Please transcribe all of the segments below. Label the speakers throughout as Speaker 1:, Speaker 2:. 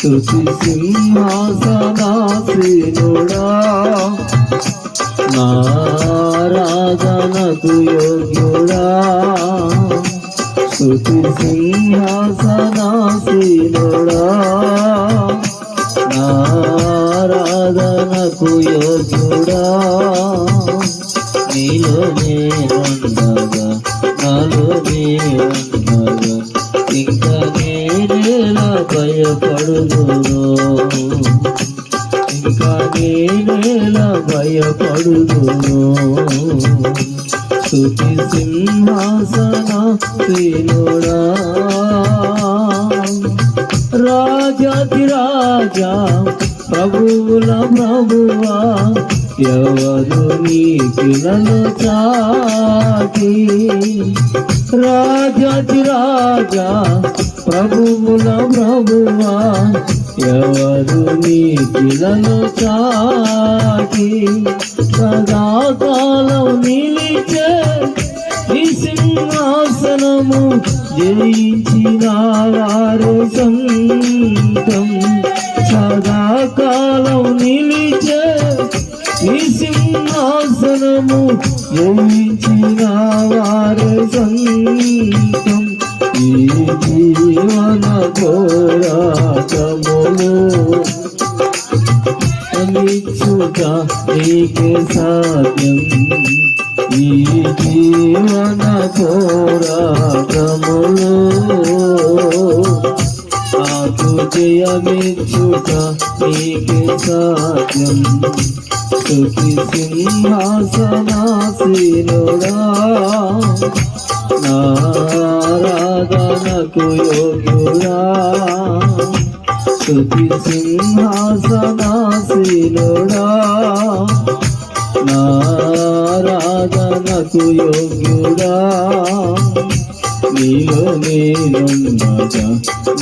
Speaker 1: తులసి సింహాసనాసీనుడా నారాధనకు యోగ్యుడా? తులసి సింహాసనాసీనుడా? భయపడుదును. సుఖి సింహాసన ప్రియుడా రాజాతి రాజా ప్రభువుల ప్రభువా ఎవరు నీకులను చాటి రాజాతి రాజా ప్రభువుల ప్రభువా ఎవరు నీతిలను పిల్లలు చాటి సదాకాలం నిలిచే ఈ సింహాసనము జయించిన వారు సంతం? సదాకాలం నిలిచే ఈ సింహాసనము జయించిన వారు సంతం? ఈ జీవన పోరాటములు అనిచ్చుట నీకే సాధ్యం. ఈ జీవన పోరాటములు నాకు జయమిచ్చుట నీకే సాధ్యం. స్తుతి సింహాసనాసీనుడా. నారాధనకు యోగ్యుడా. స్తుతి సింహాసనాసీనుడా నారాధనకు యోగ్యుడా. నీలో నేనుండగా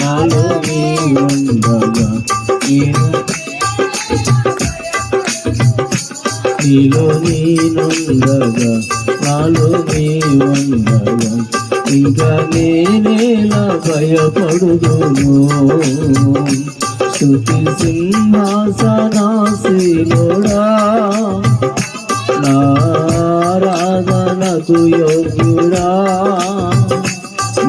Speaker 1: నాలో నీవుండగా నేను నీలో నేనుండగా నాలో నీవుండగా ఇంకా నేనేలా భయపడుదును. స్తుతి సింహాసనాశీలోడా నారాధనకు యోగ్యుడా.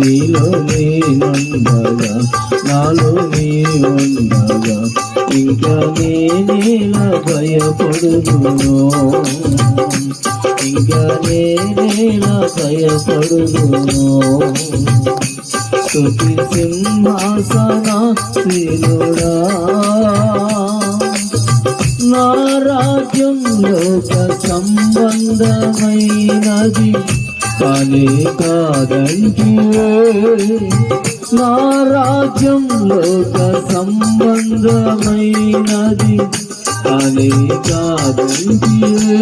Speaker 1: నీలో నేనుండగా నాలో నీ ఉండగా ఇంకా నేనేలా భయపడుదును. ఇంకా నేనేలా భయపడుదును. స్తుతి సింహాసన శిలుడా. నా రాజ్యంలో సంబంధమైనది. కానీ కాదంటివే నా రాజ్యంలో సంబంధమైనది కానీ కాదంటివే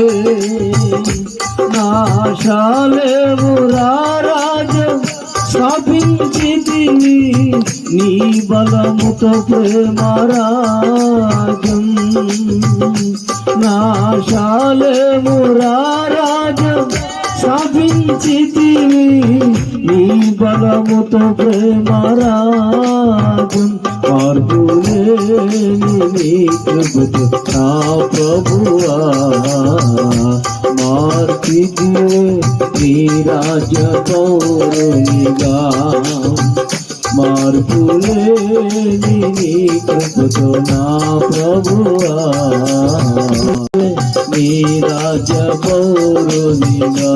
Speaker 1: నాశాలేవు రాజం స్థాపించితివి నీ బలముతో ప్రేమరాజం నా శాలేము రాజం స్థాపించితివి నీ బలముతో ప్రేమరాజం మార్పులేని నీ కృపతో నా ప్రభువా మార్పిదివే నీ రాజ్య పౌరునిగా మార్పులేని నీ కృపతో నా ప్రభువా నీ రాజ్య పౌరునిగా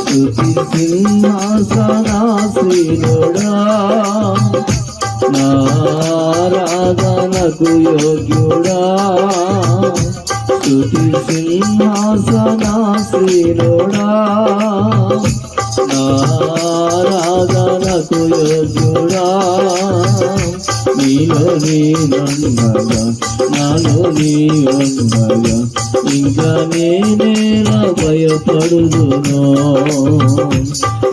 Speaker 1: స్తుతి సింహాసనాసీనుడా నారాధనకు యోగ్యుడా స్తుతి సింహాసనాసీనుడా నారాధనకు యోగ్యుడా నీలో నేనుండగా నాలో నీ ఉండగా ఇంకా నేనేలా భయపడుదును.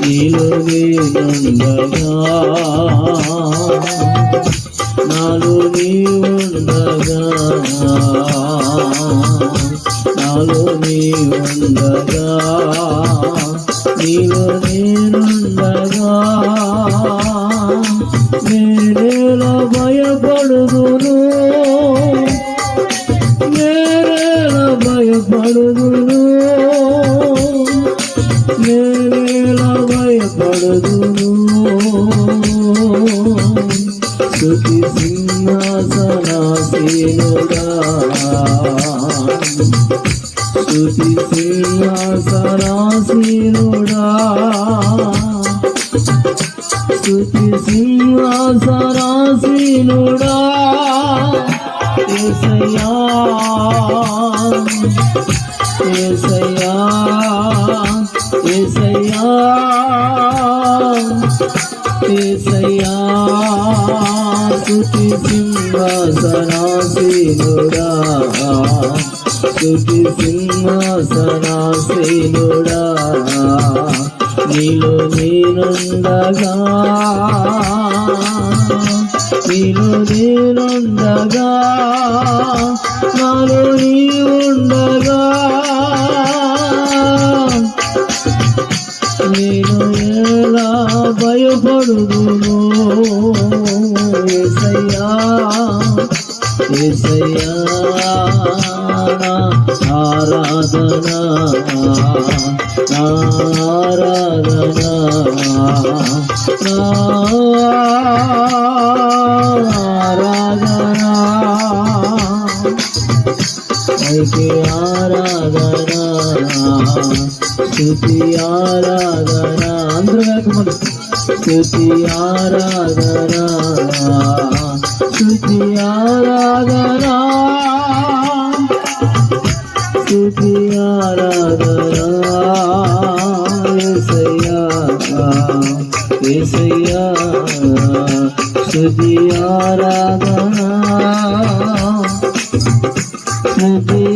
Speaker 1: నీలో నేనుండగా నాలో నీ ఉండగా నాలో నీ ఉండగా నీలో నేనుండగా నేనే ఎలా భయపడదును స్థుతి సింహాసనాసీనుడా. స్థుతి సింహాసనాసీనుడా. స్థుతి సింహాసనాసీనుడా. యేసయ్యా యేసయ్యా యేసయ్యా యేసయ్యా స్తుతి సింహాసనాసీనుడా స్తుతి సింహాసనాసీనుడా నీలో నేనుండగా నీలో నేనుండగా నాలో నీవు ఆరాధన ఆరాధన స్థుతి ఆరాధన అందరూ వెనకమంది స్థుతి ఆరాధన స్థుతి ఆరాధన स्तुति आराधना सैया सैया स्तुति आराधना स्तुति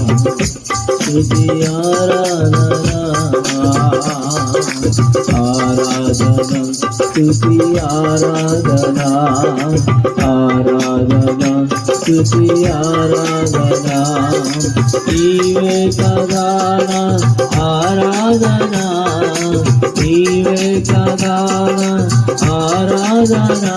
Speaker 1: श्रुति आराधना आराधना स्तुति आराधना आराधना स्तुति आराधना ईवे आराधना आराधना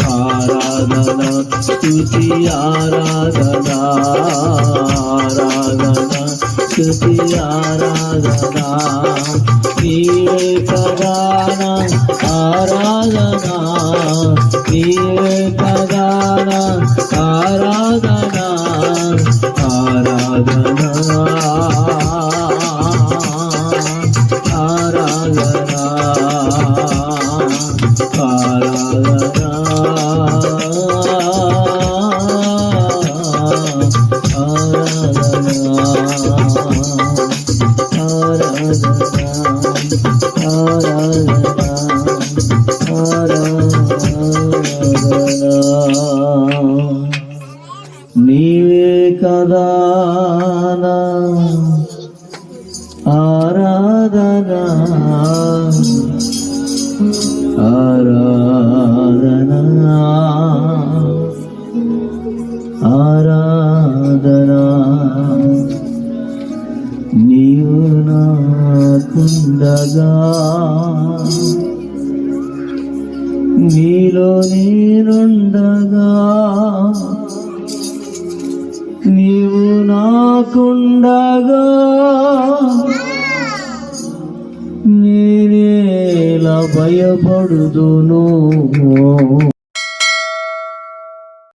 Speaker 1: ఆరాధన స్థుతి ఆరాధన ఆరాధన స్థుతి ఆరాధన. నీవే ప్రధాన ఆరాధన నీవే ప్రధాన ఆరాధన. ఆరాధన. ఆరాధన. నీవు నాకుండగా. నీలో నేనుండగా. నీవు నాకుండగా. দুদুন